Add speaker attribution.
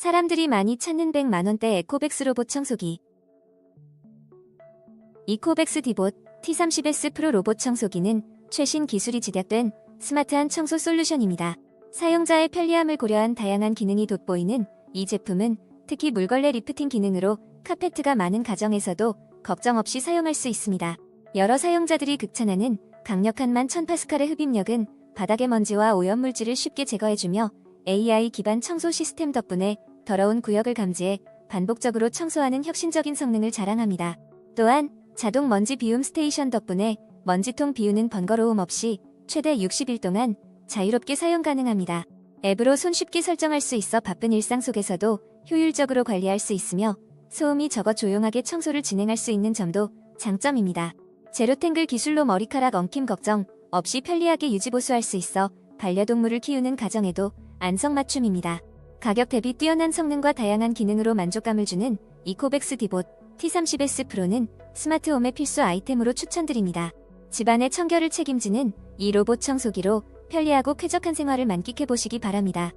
Speaker 1: 사람들이 많이 찾는 100만원대 에코백스 로봇 청소기. 이코백스 디봇 T30S 프로 로봇 청소기는 최신 기술이 집약된 스마트한 청소 솔루션입니다. 사용자의 편리함을 고려한 다양한 기능이 돋보이는 이 제품은 특히 물걸레 리프팅 기능으로 카페트가 많은 가정에서도 걱정 없이 사용할 수 있습니다. 여러 사용자들이 극찬하는 강력한 11,000파스칼의 흡입력은 바닥의 먼지와 오염물질을 쉽게 제거해주며 AI 기반 청소 시스템 덕분에 더러운 구역을 감지해 반복적으로 청소하는 혁신적인 성능을 자랑합니다. 또한 자동 먼지 비움 스테이션 덕분에 먼지통 비우는 번거로움 없이 최대 60일 동안 자유롭게 사용 가능합니다. 앱으로 손쉽게 설정할 수 있어 바쁜 일상 속에서도 효율적으로 관리할 수 있으며 소음이 적어 조용하게 청소를 진행할 수 있는 점도 장점입니다. 제로탱글 기술로 머리카락 엉킴 걱정 없이 편리하게 유지보수할 수 있어 반려동물을 키우는 가정에도 안성맞춤입니다. 가격 대비 뛰어난 성능과 다양한 기능으로 만족감을 주는 이코백스 디봇 T30S 프로는 스마트홈의 필수 아이템으로 추천드립니다. 집안의 청결을 책임지는 이 로봇 청소기로 편리하고 쾌적한 생활을 만끽해 보시기 바랍니다.